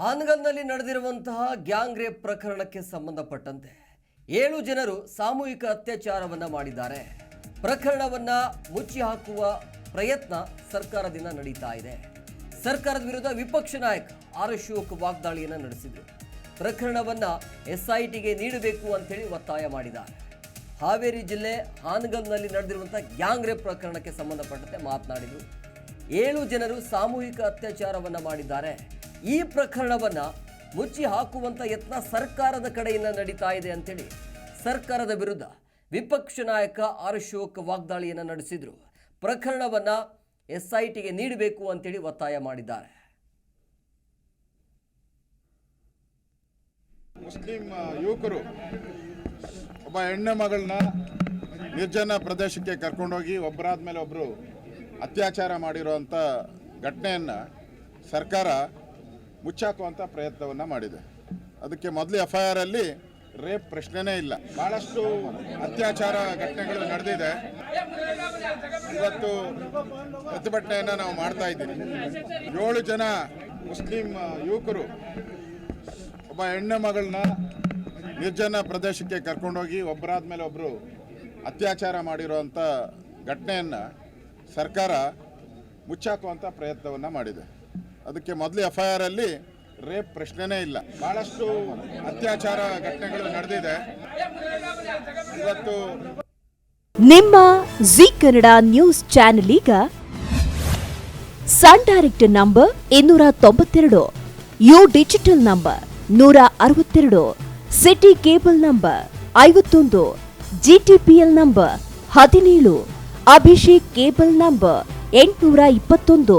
ಹಾನಗಲ್ನಲ್ಲಿ ನಡೆದಿರುವಂತಹ gang rape ಪ್ರಕರಣಕ್ಕೆ ಸಂಬಂಧಪಟ್ಟಂತೆ ಏಳು ಜನರು ಸಾಮೂಹಿಕ ಅತ್ಯಾಚಾರವನ್ನ ಮಾಡಿದ್ದಾರೆ. ಪ್ರಕರಣವನ್ನ ಮುಚ್ಚಿ ಹಾಕುವ ಪ್ರಯತ್ನ ಸರ್ಕಾರದಿಂದ ನಡೀತಾ ಇದೆ. ಸರ್ಕಾರದ ವಿರುದ್ಧ ವಿಪಕ್ಷ ನಾಯಕ ಆರ್ ಅಶೋಕ್ ವಾಗ್ದಾಳಿಯನ್ನ ನಡೆಸಿದ್ರು. ಪ್ರಕರಣವನ್ನ ಎಸ್ಐಟಿಗೆ ನೀಡಬೇಕು ಅಂತೇಳಿ ಒತ್ತಾಯ ಮಾಡಿದ್ದಾರೆ. ಹಾವೇರಿ ಜಿಲ್ಲೆ ಹಾನಗಲ್ನಲ್ಲಿ ನಡೆದಿರುವಂಥ ಗ್ಯಾಂಗ್ ರೇಪ್ ಪ್ರಕರಣಕ್ಕೆ ಸಂಬಂಧಪಟ್ಟಂತೆ ಮಾತನಾಡಿದರು. ಏಳು ಜನರು ಸಾಮೂಹಿಕ ಅತ್ಯಾಚಾರವನ್ನ ಮಾಡಿದ್ದಾರೆ. ಈ ಪ್ರಕರಣವನ್ನ ಮುಚ್ಚಿ ಹಾಕುವಂತ ಯತ್ನ ಸರ್ಕಾರದ ಕಡೆಯಿಂದ ನಡೀತಾ ಇದೆ ಅಂತೇಳಿ ಸರ್ಕಾರದ ವಿರುದ್ಧ ವಿಪಕ್ಷ ನಾಯಕ ಆರ್ ಅಶೋಕ್ ವಾಗ್ದಾಳಿಯನ್ನ ನಡೆಸಿದ್ರು. ಪ್ರಕರಣವನ್ನ ಎಸ್ಐಟಿಗೆ ನೀಡಬೇಕು ಅಂತೇಳಿ ಒತ್ತಾಯ ಮಾಡಿದ್ದಾರೆ. ಮುಸ್ಲಿಂ ಯುವಕರು ಒಬ್ಬ ಹೆಣ್ಣು ಮಗಳನ್ನ ನಿರ್ಜನ ಪ್ರದೇಶಕ್ಕೆ ಕರ್ಕೊಂಡೋಗಿ ಒಬ್ಬರಾದ ಮೇಲೆ ಒಬ್ಬರು ಅತ್ಯಾಚಾರ ಮಾಡಿರುವಂಥ ಘಟನೆಯನ್ನು ಸರ್ಕಾರ ಮುಚ್ಚಾಕುವಂಥ ಪ್ರಯತ್ನವನ್ನು ಮಾಡಿದೆ. ಅದಕ್ಕೆ ಮೊದಲು ಎಫ್ ಐ ಆರಲ್ಲಿ ರೇಪ್ ಪ್ರಶ್ನೆನೇ ಇಲ್ಲ. ಭಾಳಷ್ಟು ಅತ್ಯಾಚಾರ ಘಟನೆಗಳು ನಡೆದಿದೆ. ಇವತ್ತು ಪ್ರತಿಭಟನೆಯನ್ನು ನಾವು ಮಾಡ್ತಾ ಇದ್ದೀವಿ. ಏಳು ಜನ ಮುಸ್ಲಿಂ ಯುವಕರು ಒಬ್ಬ ಹೆಣ್ಣು ಮಗಳನ್ನ ನಿರ್ಜನ ಪ್ರದೇಶಕ್ಕೆ ಕರ್ಕೊಂಡೋಗಿ ಒಬ್ಬರಾದ ಮೇಲೆ ಒಬ್ಬರು ಅತ್ಯಾಚಾರ ಮಾಡಿರುವಂಥ ಘಟನೆಯನ್ನು ಸರ್ಕಾರ ಮುಚ್ಚಾಕುವಂಥ ಪ್ರಯತ್ನವನ್ನು ಮಾಡಿದೆ. ಅದಕ್ಕೆ ಮೊದಲು ಎಫ್ ಐ ಅಲ್ಲಿ ರೇಪ್ ಪ್ರಶ್ನೆನೇ ಇಲ್ಲ. ಬಹಳಷ್ಟು ಅತ್ಯಾಚಾರ ಘಟನೆಗಳು ನಡೆದಿದೆ. ಇವತ್ತು ನಿಮ್ಮ ಜಿ ಕನ್ನಡ ನ್ಯೂಸ್ ಚಾನೆಲ್ ಈಗ ಸನ್ ಡೈರೆಕ್ಟ್ ನಂಬರ್ ಇನ್ನೂರ ತೊಂಬತ್ತೆರಡು, ಯು ಡಿಜಿಟಲ್ ನಂಬರ್ ನೂರ ಅರವತ್ತೆರಡು, ಸಿಟಿ ಕೇಬಲ್ ನಂಬರ್ ಐವತ್ತೊಂದು, ಜಿಟಿಪಿಎಲ್ ನಂಬರ್ ಹದಿನೇಳು, ಅಭಿಷೇಕ್ ಕೇಬಲ್ ನಂಬರ್ ಎಂಟುನೂರ ಇಪ್ಪತ್ತೊಂದು.